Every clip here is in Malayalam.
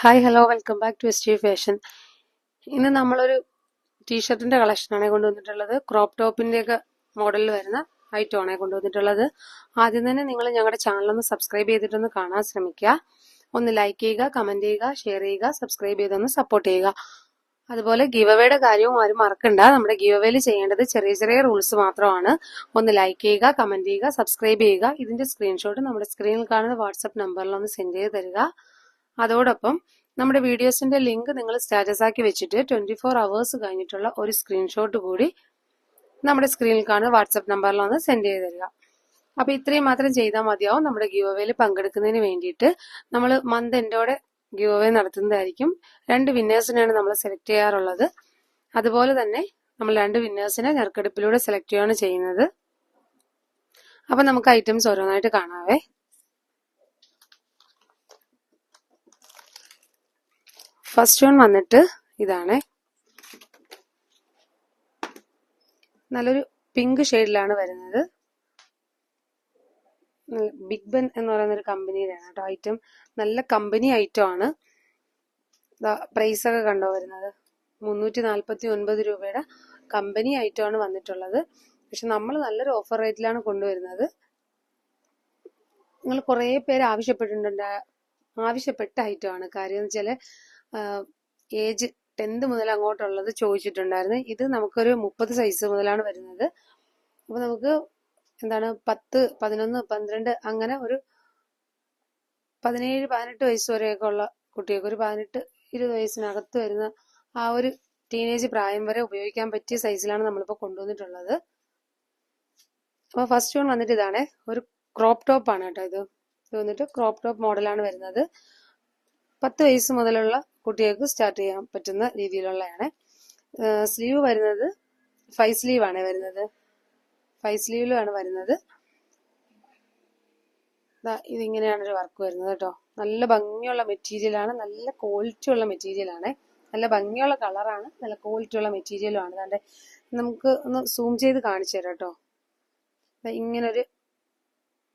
Hi hello welcome back to S fashion ഇന്ന് നമ്മളൊരു ടീഷർട്ടിന്റെ കളക്ഷനാണ് കൊണ്ടുവന്നിട്ടുള്ളത്. ക്രോപ്പ് ടോപ്പിന്റെ ഒക്കെ മോഡലിൽ വരുന്ന ഐറ്റം ആണ് കൊണ്ടുവന്നിട്ടുള്ളത്. ആദ്യം തന്നെ നിങ്ങൾ ഞങ്ങളുടെ ചാനലൊന്ന് സബ്സ്ക്രൈബ് ചെയ്തിട്ടൊന്ന് കാണാൻ ശ്രമിക്കുക. ഒന്ന് ലൈക്ക് ചെയ്യുക കമന്റ് ചെയ്യുക ഷെയർ ചെയ്യുക സബ്സ്ക്രൈബ് ചെയ്തൊന്ന് സപ്പോർട്ട് ചെയ്യുക. അതുപോലെ ഗീവ് അവേയുടെ കാര്യവും ആരും മറക്കണ്ട. നമ്മുടെ ഗീവ് ചെയ്യേണ്ടത് ചെറിയ ചെറിയ റൂൾസ് മാത്രമാണ്. ഒന്ന് ലൈക്ക് ചെയ്യുക കമന്റ് ചെയ്യുക സബ്സ്ക്രൈബ് ചെയ്യുക. ഇതിന്റെ സ്ക്രീൻഷോട്ട് നമ്മുടെ സ്ക്രീനിൽ കാണുന്ന വാട്സ്ആപ്പ് നമ്പറിൽ ഒന്ന് സെൻഡ് ചെയ്ത് തരിക. അതോടൊപ്പം നമ്മുടെ വീഡിയോസിന്റെ ലിങ്ക് നിങ്ങൾ സ്റ്റാറ്റസ് ആക്കി വെച്ചിട്ട് ട്വന്റി ഫോർ അവേഴ്സ് കഴിഞ്ഞിട്ടുള്ള ഒരു സ്ക്രീൻഷോട്ട് കൂടി നമ്മുടെ സ്ക്രീനിൽ കാണുന്ന വാട്സപ്പ് നമ്പറിൽ ഒന്ന് സെൻഡ് ചെയ്ത് തരിക. അപ്പൊ ഇത്രയും മാത്രം ചെയ്താൽ മതിയാവും. നമ്മുടെ ഗീവ് അവേയിൽ പങ്കെടുക്കുന്നതിന് വേണ്ടിയിട്ട് നമ്മൾ മന്ത് എൻഡോടെ ഗീവ് അവേ നടത്തുന്നതായിരിക്കും. രണ്ട് വിന്നേഴ്സിനെയാണ് നമ്മൾ സെലക്ട് ചെയ്യാറുള്ളത്. അതുപോലെ തന്നെ നമ്മൾ രണ്ട് വിന്നേഴ്സിനെ നറുക്കെടുപ്പിലൂടെ സെലക്ട് ചെയ്യുകയാണ് ചെയ്യുന്നത്. അപ്പൊ നമുക്ക് ഐറ്റംസ് ഓരോന്നായിട്ട് കാണാവേ. ഫസ്റ്റ് വൺ വന്നിട്ട് ഇതാണ്. നല്ലൊരു പിങ്ക് ഷെയ്ഡിലാണ് വരുന്നത്. ബിഗ് ബെൻ എന്ന് പറയുന്ന ഒരു കമ്പനിയിലാണ് കേട്ടോ ഐറ്റം നല്ല കമ്പനി ഐറ്റം ആണ്. പ്രൈസ് ഒക്കെ കണ്ടോ വരുന്നത്? മുന്നൂറ്റി നാൽപ്പത്തി ഒൻപത് രൂപയുടെ കമ്പനി ഐറ്റം ആണ് വന്നിട്ടുള്ളത്. പക്ഷെ നമ്മൾ നല്ലൊരു ഓഫർ റേറ്റിലാണ് കൊണ്ടുവരുന്നത്. നിങ്ങൾ കുറേ പേര് ആവശ്യപ്പെട്ടിട്ടുണ്ട്. ആവശ്യപ്പെട്ട ഐറ്റമാണ് കാര്യം എന്ന് വെച്ചാൽ ഏജ് ടെൻത്ത് മുതൽ അങ്ങോട്ടുള്ളത് ചോദിച്ചിട്ടുണ്ടായിരുന്നു. ഇത് നമുക്കൊരു മുപ്പത് സൈസ് മുതലാണ് വരുന്നത്. അപ്പൊ നമുക്ക് എന്താണ് പത്ത് പതിനൊന്ന് പന്ത്രണ്ട് അങ്ങനെ ഒരു പതിനേഴ് പതിനെട്ട് വയസ്സ് വരെയൊക്കെ ഉള്ള കുട്ടികൾക്ക് ഒരു പതിനെട്ട് ഇരുപത് വയസ്സിനകത്ത് വരുന്ന ആ ഒരു ടീനേജ് പ്രായം വരെ ഉപയോഗിക്കാൻ പറ്റിയ സൈസിലാണ് നമ്മളിപ്പോൾ കൊണ്ടുവന്നിട്ടുള്ളത്. അപ്പോൾ ഫസ്റ്റ് വൺ വന്നിട്ട് ഇതാണ്. ഒരു ക്രോപ്പ് ടോപ്പ് ആണ് കേട്ടോ ഇത്. ഇത് വന്നിട്ട് ക്രോപ്പ് ടോപ്പ് മോഡലാണ് വരുന്നത്. പത്ത് വയസ്സ് മുതലുള്ള കുട്ടികൾക്ക് സ്റ്റാർട്ട് ചെയ്യാൻ പറ്റുന്ന രീതിയിലുള്ളതാണ് സ്ലീവ് വരുന്നത് ഫൈവ് സ്ലീവ് ആണ് വരുന്നത്. ഫൈവ് സ്ലീവിലാണ് വരുന്നത്. ഇതിങ്ങനെയാണ് ഒരു വർക്ക് വരുന്നത് കേട്ടോ. നല്ല ഭംഗിയുള്ള മെറ്റീരിയലാണ് നല്ല ക്വാളിറ്റി ഉള്ള മെറ്റീരിയലാണ് നല്ല ഭംഗിയുള്ള കളറാണ് നല്ല ക്വാളിറ്റി ഉള്ള മെറ്റീരിയലും ആണ്. അതാണ്ട് നമുക്ക് ഒന്ന് സൂം ചെയ്ത് കാണിച്ചു തരാം കേട്ടോ. ഇങ്ങനൊരു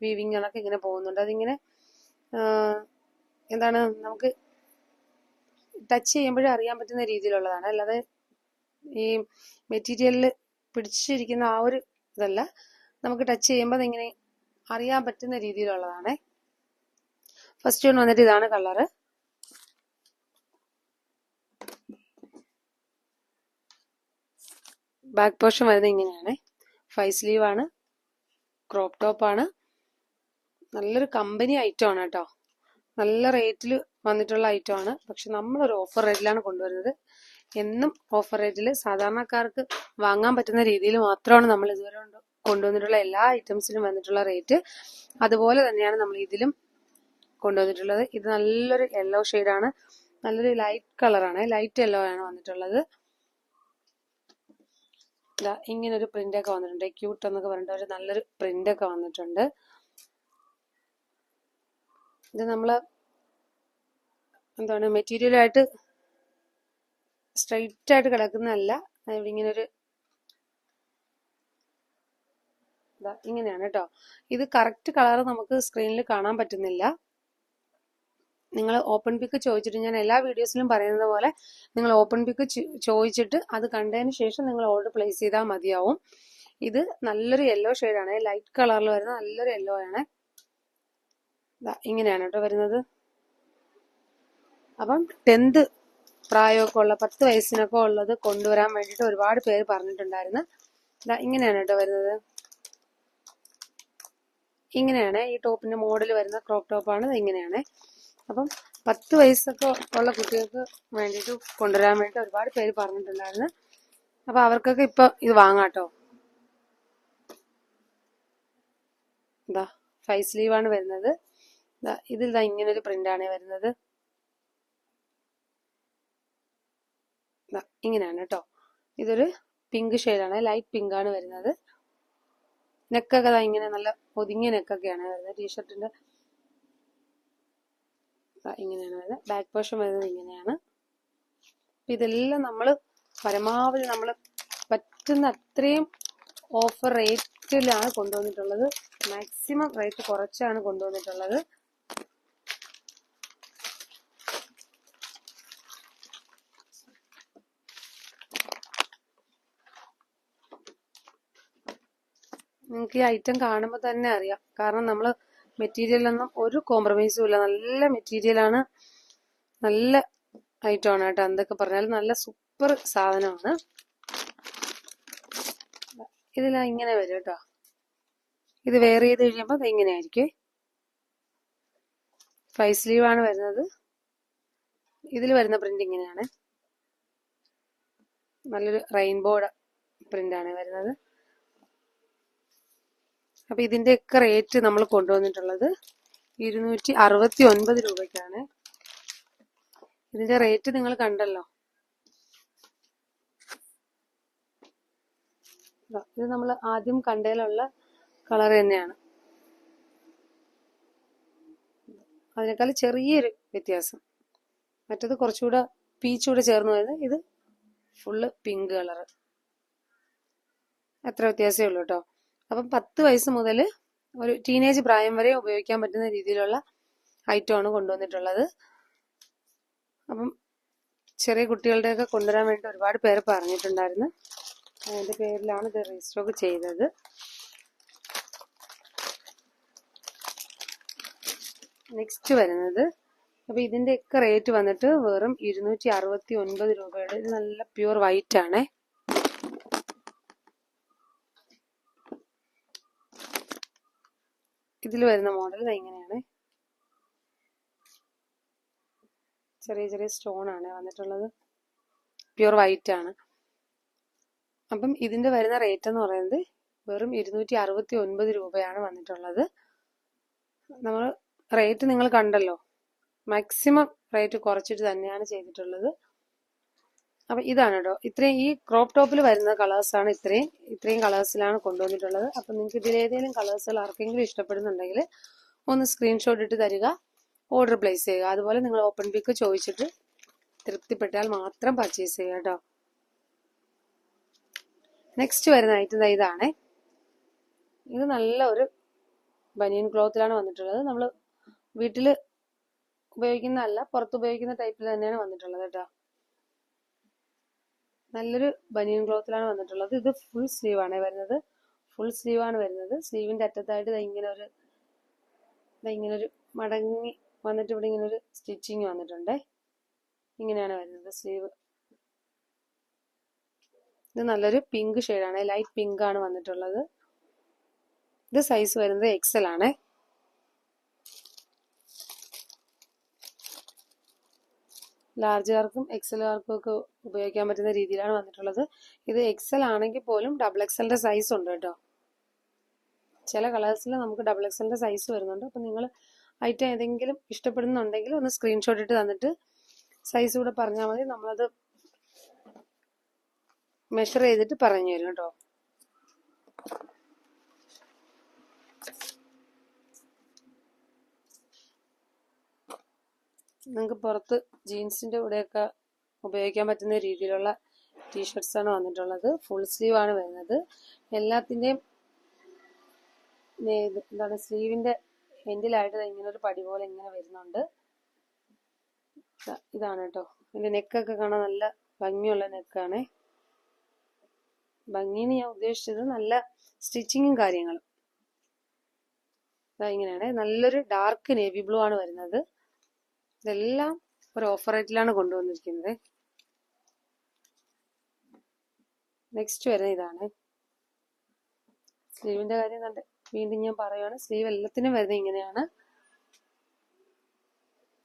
വീവിങ്ങുകളൊക്കെ ഇങ്ങനെ പോകുന്നുണ്ട്. അതിങ്ങനെ എന്താണ് നമുക്ക് ടച്ച് ചെയ്യുമ്പോഴേ അറിയാൻ പറ്റുന്ന രീതിയിലുള്ളതാണ്. അല്ലാതെ ഈ മെറ്റീരിയലിൽ പിടിച്ചിരിക്കുന്ന ആ ഒരു ഇതല്ല. നമുക്ക് ടച്ച് ചെയ്യുമ്പോൾ അതിങ്ങനെ അറിയാൻ പറ്റുന്ന രീതിയിലുള്ളതാണ്. ഫസ്റ്റ് വൺ വന്നിട്ട് ഇതാണ് കളറ് ബാക്ക് പോർഷൻ വരുന്നത് ഇങ്ങനെയാണ്. ഫൈവ് സ്ലീവ് ആണ്. ക്രോപ്പ് ടോപ്പ് ആണ്. നല്ലൊരു കമ്പനി ഐറ്റം ആണ് കേട്ടോ. നല്ല റേറ്റിൽ വന്നിട്ടുള്ള ഐറ്റം ആണ്. പക്ഷെ നമ്മളൊരു ഓഫർ റേറ്റിലാണ് കൊണ്ടുവരുന്നത്. എന്നും ഓഫർ റേറ്റിൽ സാധാരണക്കാർക്ക് വാങ്ങാൻ പറ്റുന്ന രീതിയിൽ മാത്രമാണ് നമ്മൾ ഇതുവരെ കൊണ്ടുവന്നിട്ടുള്ള എല്ലാ ഐറ്റംസിനും വന്നിട്ടുള്ള റേറ്റ് അതുപോലെ തന്നെയാണ് നമ്മൾ ഇതിലും കൊണ്ടുവന്നിട്ടുള്ളത്. ഇത് നല്ലൊരു യെല്ലോ ആണ്. നല്ലൊരു ലൈറ്റ് കളറാണ് ലൈറ്റ് യെല്ലോ ആണ് വന്നിട്ടുള്ളത്. ഇങ്ങനൊരു പ്രിന്റ് ഒക്കെ വന്നിട്ടുണ്ട്. ക്യൂട്ട് എന്നൊക്കെ പറഞ്ഞിട്ട് ഒരു നല്ലൊരു പ്രിന്റ് ഒക്കെ വന്നിട്ടുണ്ട്. ഇത് നമ്മൾ എന്താണ് മെറ്റീരിയലായിട്ട് സ്ട്രൈറ്റ് ആയിട്ട് കിടക്കുന്നതല്ല. ഇവിടെ ഇങ്ങനെ ഇങ്ങനെയാണ് കേട്ടോ. ഇത് കറക്റ്റ് കളർ നമുക്ക് സ്ക്രീനിൽ കാണാൻ പറ്റുന്നില്ല. നിങ്ങൾ ഓപ്പൺ പിക്ക് ചോദിച്ചിട്ട് ഞാൻ എല്ലാ വീഡിയോസിലും പറയുന്നത് പോലെ നിങ്ങൾ ഓപ്പൺ പിക്ക് ചോദിച്ചിട്ട് അത് കണ്ടതിന് ശേഷം നിങ്ങൾ ഓർഡർ പ്ലേസ് ചെയ്താൽ മതിയാവും. ഇത് നല്ലൊരു യെല്ലോ ഷെയ്ഡാണ് ലൈറ്റ് കളറിൽ വരുന്ന നല്ലൊരു യെല്ലോ ആണ്. ഇങ്ങനെയാണ് കേട്ടോ വരുന്നത്. അപ്പം ടെൻത്ത് പ്രായമൊക്കെ ഉള്ള പത്ത് വയസ്സിനൊക്കെ ഉള്ളത് കൊണ്ടുവരാൻ വേണ്ടിയിട്ട് ഒരുപാട് പേര് പറഞ്ഞിട്ടുണ്ടായിരുന്നു. ഇങ്ങനെയാണ് കേട്ടോ വരുന്നത്. ഇങ്ങനെയാണ് ഈ ടോപ്പിന്റെ മോഡൽ വരുന്ന ക്രോപ്പ് ടോപ്പാണ് ഇങ്ങനെയാണ്. അപ്പം പത്ത് വയസ്സൊക്കെ ഉള്ള കുട്ടികൾക്ക് വേണ്ടിയിട്ട് കൊണ്ടുവരാൻ വേണ്ടി ഒരുപാട് പേര് പറഞ്ഞിട്ടുണ്ടായിരുന്നു. അപ്പൊ അവർക്കൊക്കെ ഇപ്പൊ ഇത് വാങ്ങാട്ടോ എന്താ ഫൈവ് സ്ലീവ് ആണ് വരുന്നത്. ഇതിൽ ഇതാ ഇങ്ങനെ ഒരു പ്രിന്റ് ആണ് വരുന്നത് ഇങ്ങനെയാണ് കേട്ടോ ഇതൊരു പിങ്ക് ഷെയ്ഡാണ് ലൈറ്റ് പിങ്ക് ആണ് വരുന്നത്. നെക്കൊക്കെ ഇങ്ങനെ നല്ല ഒതുങ്ങിയ നെക്കൊക്കെയാണ് വരുന്നത്. ടീഷർട്ടിന്റെ ഇങ്ങനെയാണ് വരുന്നത്. ബാക്ക് പോർഷൻ വരുന്നത് ഇങ്ങനെയാണ്. ഇതെല്ലാം നമ്മൾ പരമാവധി നമ്മൾ പറ്റുന്ന അത്രയും ഓഫർ റേറ്റിലാണ് കൊണ്ടുവന്നിട്ടുള്ളത്. മാക്സിമം റേറ്റ് കുറച്ചാണ് കൊണ്ടുവന്നിട്ടുള്ളത്. നിങ്ങൾക്ക് ഈ ഐറ്റം കാണുമ്പോൾ തന്നെ അറിയാം. കാരണം നമ്മൾ മെറ്റീരിയലൊന്നും ഒരു കോംപ്രമൈസും ഇല്ല. നല്ല മെറ്റീരിയലാണ് നല്ല ഐറ്റമാണ് കേട്ടോ എന്തൊക്കെ പറഞ്ഞാലും. നല്ല സൂപ്പർ സാധനമാണ്. ഇതിലാ ഇങ്ങനെ വരും കേട്ടോ. ഇത് വെയർ ചെയ്ത് കഴിയുമ്പോൾ ഇത് ഇങ്ങനെ ആയിരിക്കും ഫൈവ് സ്ലീവ് ആണ് വരുന്നത്. ഇതിൽ വരുന്ന പ്രിന്റ് ഇങ്ങനെയാണ്. നല്ലൊരു റെയിൻബോയുടെ പ്രിന്റ് ആണ് വരുന്നത്. അപ്പൊ ഇതിന്റെയൊക്കെ റേറ്റ് നമ്മൾ കൊണ്ടുവന്നിട്ടുള്ളത് ഇരുന്നൂറ്റി അറുപത്തി ഒൻപത് രൂപയ്ക്കാണ്. ഇതിന്റെ റേറ്റ് നിങ്ങൾ കണ്ടല്ലോ. ഇത് നമ്മൾ ആദ്യം കണ്ടതിലുള്ള കളർ തന്നെയാണ്. അതിനേക്കാൾ ചെറിയൊരു വ്യത്യാസം. മറ്റത് കുറച്ചുകൂടെ പീച്ചുകൂടെ ചേർന്ന് വരുന്നത് ഇത് ഫുള്ള് പിങ്ക് കളർ അത്ര വ്യത്യാസമേ ഉള്ളൂ കേട്ടോ. അപ്പം പത്ത് വയസ്സ് മുതൽ ഒരു ടീനേജ് പ്രായം വരെ ഉപയോഗിക്കാൻ പറ്റുന്ന രീതിയിലുള്ള ഐറ്റമാണ് കൊണ്ടുവന്നിട്ടുള്ളത്. അപ്പം ചെറിയ കുട്ടികളുടെയൊക്കെ കൊണ്ടുവരാൻ വേണ്ടി ഒരുപാട് പേര് പറഞ്ഞിട്ടുണ്ടായിരുന്നു. അതിന്റെ പേരിലാണ് ഇത് റീസ്റ്റോക്ക് ചെയ്തത്. നെക്സ്റ്റ് വരുന്നത്. അപ്പോൾ ഇതിന്റെയൊക്കെ റേറ്റ് വന്നിട്ട് വെറും ഇരുന്നൂറ്റി അറുപത്തി ഒൻപത് രൂപയുടെ ഇത് നല്ല പ്യൂർ വൈറ്റ് ആണേ. ഇതിൽ വരുന്ന മോഡൽ ഇങ്ങനെയാണ്. ചെറിയ ചെറിയ സ്റ്റോൺ ആണ് വന്നിട്ടുള്ളത്. പ്യുർ വൈറ്റ് ആണ്. അപ്പം ഇതിന്റെ വരുന്ന റേറ്റ് എന്ന് പറയുന്നത് വെറും ഇരുന്നൂറ്റി അറുപത്തി ഒൻപത് രൂപയാണ് വന്നിട്ടുള്ളത്. നമ്മൾ റേറ്റ് നിങ്ങൾ കണ്ടല്ലോ. മാക്സിമം റേറ്റ് കുറച്ചിട്ട് തന്നെയാണ് ചെയ്തിട്ടുള്ളത്. അപ്പൊ ഇതാണ് കേട്ടോ ഇത്രയും ഈ ക്രോപ്പ് ടോപ്പിൽ വരുന്ന കളേഴ്സ് ആണ് ഇത്രയും. ഇത്രയും കളേഴ്സിലാണ് കൊണ്ടുവന്നിട്ടുള്ളത്. അപ്പൊ നിങ്ങൾക്ക് ഇതിലേതെങ്കിലും കളേഴ്സുകൾ ആർക്കെങ്കിലും ഇഷ്ടപ്പെടുന്നുണ്ടെങ്കിൽ ഒന്ന് സ്ക്രീൻഷോട്ട് ഇട്ട് തരിക. ഓർഡർ പ്ലേസ് ചെയ്യുക. അതുപോലെ നിങ്ങൾ ഓപ്പൺ പിക്ക് ചോദിച്ചിട്ട് തൃപ്തിപ്പെട്ടാൽ മാത്രം പർച്ചേസ് ചെയ്യുക കേട്ടോ നെക്സ്റ്റ് വരുന്ന ഐറ്റം ഇതാണേ. ഇത് നല്ല ഒരു ബനിയൻ ക്ലോത്തിലാണ് വന്നിട്ടുള്ളത്. നമ്മൾ വീട്ടിൽ ഉപയോഗിക്കുന്നതല്ല പുറത്ത് ഉപയോഗിക്കുന്ന ടൈപ്പിൽ തന്നെയാണ് വന്നിട്ടുള്ളത് കേട്ടോ നല്ലൊരു ബനിയൻ ക്ലോത്തിലാണ് വന്നിട്ടുള്ളത്. ഇത് ഫുൾ സ്ലീവ് ആണ് വരുന്നത്. ഫുൾ സ്ലീവ് ആണ് വരുന്നത്. സ്ലീവിന്റെ അറ്റത്തായിട്ട് ഇങ്ങനെ ഒരു ഇങ്ങനെ ഒരു മടങ്ങി വന്നിട്ട് ഇവിടെ ഇങ്ങനെ ഒരു സ്റ്റിച്ചിങ് വന്നിട്ടുണ്ട്. ഇങ്ങനെയാണ് വരുന്നത് സ്ലീവ് ഇത് നല്ലൊരു പിങ്ക് ഷെയ്ഡാണ് ലൈറ്റ് പിങ്ക് ആണ് വന്നിട്ടുള്ളത്. ഇത് സൈസ് വരുന്നത് എക്സൽ ആണ്. ലാർജുകാർക്കും എക്സലുകാർക്കും ഒക്കെ ഉപയോഗിക്കാൻ പറ്റുന്ന രീതിയിലാണ് വന്നിട്ടുള്ളത്. ഇത് എക്സൽ ആണെങ്കിൽ പോലും ഡബിൾ എക്സലിന്റെ സൈസ് ഉണ്ട് കേട്ടോ. ചില കളേഴ്സിൽ നമുക്ക് ഡബിൾ എക്സലിന്റെ സൈസ് വരുന്നുണ്ട്. അപ്പം നിങ്ങൾ ഐറ്റം ഏതെങ്കിലും ഇഷ്ടപ്പെടുന്നുണ്ടെങ്കിൽ ഒന്ന് സ്ക്രീൻഷോട്ട് ഇട്ട് തന്നിട്ട് സൈസ് കൂടെ പറഞ്ഞാൽ മതി. നമ്മളത് മെഷർ ചെയ്തിട്ട് പറഞ്ഞു തരും കേട്ടോ. നിങ്ങൾക്ക് പുറത്ത് ജീൻസിന്റെ കൂടെയൊക്കെ ഉപയോഗിക്കാൻ പറ്റുന്ന രീതിയിലുള്ള ടീഷർട്ട്സാണ് വന്നിട്ടുള്ളത്. ഫുൾ സ്ലീവ് ആണ് വരുന്നത്. എല്ലാത്തിന്റെയും എന്താണ് സ്ലീവിന്റെ എൻഡിലായിട്ട് ഇങ്ങനെ ഒരു പടി പോലെ ഇങ്ങനെ വരുന്നുണ്ട്. ഇതാണ് കേട്ടോ. ഇതിന്റെ നെക്കൊക്കെ കാണാൻ നല്ല ഭംഗിയുള്ള നെക്കാണേ ഭംഗിന്ന് ഞാൻ ഉദ്ദേശിച്ചത് നല്ല സ്റ്റിച്ചിങ്ങും കാര്യങ്ങളും. ഇങ്ങനെയാണ്. നല്ലൊരു ഡാർക്ക് നേവി ബ്ലൂ ആണ് വരുന്നത്. ഇതെല്ലാം ഒരു ഓഫർ റേറ്റിലാണ് കൊണ്ടുവന്നിരിക്കുന്നത്. നെക്സ്റ്റ് വരുന്ന ഇതാണ്. സ്ലീവിന്റെ കാര്യം കണ്ട് വീണ്ടും ഞാൻ പറയുവാണ്. സ്ലീവ് എല്ലാത്തിനും വരുന്നത് ഇങ്ങനെയാണ്.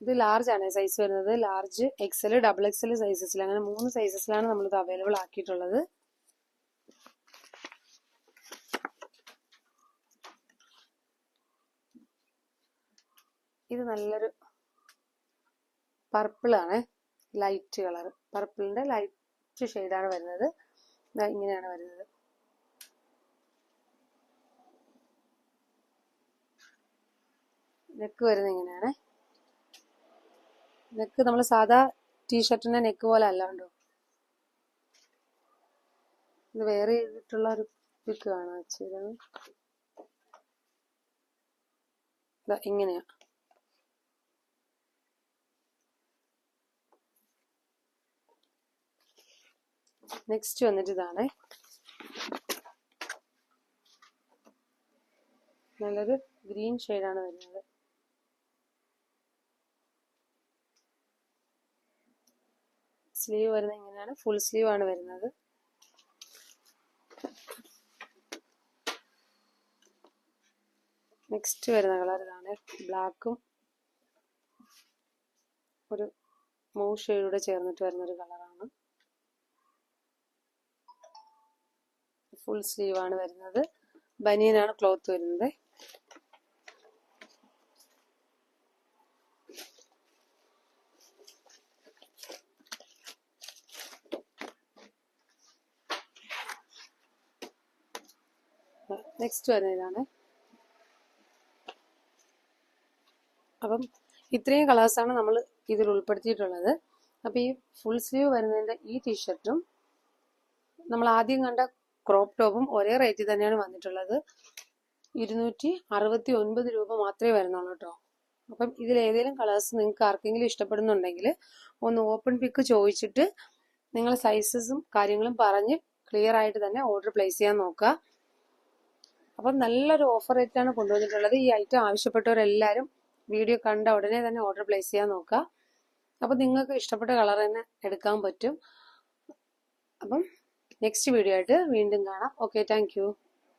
ഇത് ലാർജ് ആണ് സൈസ് വരുന്നത്. ലാർജ് എക്സൽ ഡബിൾ എക്സൽ സൈസസിൽ അങ്ങനെ മൂന്ന് സൈസസിലാണ് നമ്മളിത് അവൈലബിൾ ആക്കിയിട്ടുള്ളത്. ഇത് നല്ലൊരു പർപ്പിൾ ആണ്. ലൈറ്റ് കളർ പർപ്പിളിന്റെ ലൈറ്റ് ഷെയ്ഡാണ് വരുന്നത്. ഇങ്ങനെയാണ് വരുന്നത്. നെക്ക് വരുന്നത് ഇങ്ങനെയാണ്. നെക്ക് നമ്മൾ സാധാ ടീഷർട്ടിന്റെ നെക്ക് പോലെ അല്ലാണ്ടോ ഇത് വേറെ ചെയ്തിട്ടുള്ള ഒരു പിക്ക് കാണാ ഇങ്ങനെയാ. നെക്സ്റ്റ് വന്നിട്ട് ഇതാണ്. നല്ലൊരു ഗ്രീൻ ഷെയ്ഡാണ് വരുന്നത്. സ്ലീവ് വരുന്നത് ഇങ്ങനെയാണ്. ഫുൾ സ്ലീവ് ആണ് വരുന്നത്. നെക്സ്റ്റ് വരുന്ന കളർ ഇതാണ്. ബ്ലാക്കും ഒരു മൂ ഷെയ്ഡൂടെ ചേർന്നിട്ട് വരുന്ന ഒരു കളറാണ് ഫുൾ സ്ലീവ് ആണ് വരുന്നത്. ബനിയനാണ് ക്ലോത്ത് വരുന്നത്. നെക്സ്റ്റ് വരുന്നതാണ്. അപ്പം ഇത്രയും കളേഴ്സാണ് നമ്മൾ ഇതിൽ ഉൾപ്പെടുത്തിയിട്ടുള്ളത്. അപ്പം ഈ ഫുൾ സ്ലീവ് വരുന്നതിന്റെ ഈ ടീഷർട്ടും നമ്മൾ ആദ്യം കണ്ട ക്രോപ്പ് ടോപ്പും ഒരേ റേറ്റിൽ തന്നെയാണ് വന്നിട്ടുള്ളത്. ഇരുന്നൂറ്റി അറുപത്തി ഒൻപത് രൂപ മാത്രമേ വരുന്നുള്ളൂ കേട്ടോ അപ്പം ഇതിൽ ഏതെങ്കിലും കളേഴ്സ് നിങ്ങൾക്ക് ആർക്കെങ്കിലും ഇഷ്ടപ്പെടുന്നുണ്ടെങ്കിൽ ഒന്ന് ഓപ്പൺ പിക്ക് ചോദിച്ചിട്ട് നിങ്ങൾ സൈസസും കാര്യങ്ങളും പറഞ്ഞ് ക്ലിയർ ആയിട്ട് തന്നെ ഓർഡർ പ്ലേസ് ചെയ്യാൻ നോക്കുക. അപ്പം നല്ലൊരു ഓഫർ റേറ്റാണ് കൊണ്ടുവന്നിട്ടുള്ളത്. ഈ ഐറ്റം ആവശ്യപ്പെട്ടവരെല്ലാവരും വീഡിയോ കണ്ട ഉടനെ തന്നെ ഓർഡർ പ്ലേസ് ചെയ്യാൻ നോക്കുക. അപ്പം നിങ്ങൾക്ക് ഇഷ്ടപ്പെട്ട കളർ തന്നെ എടുക്കാൻ പറ്റും. അപ്പം നെക്സ്റ്റ് വീഡിയോ ആയിട്ട് വീണ്ടും കാണാം. Okay thank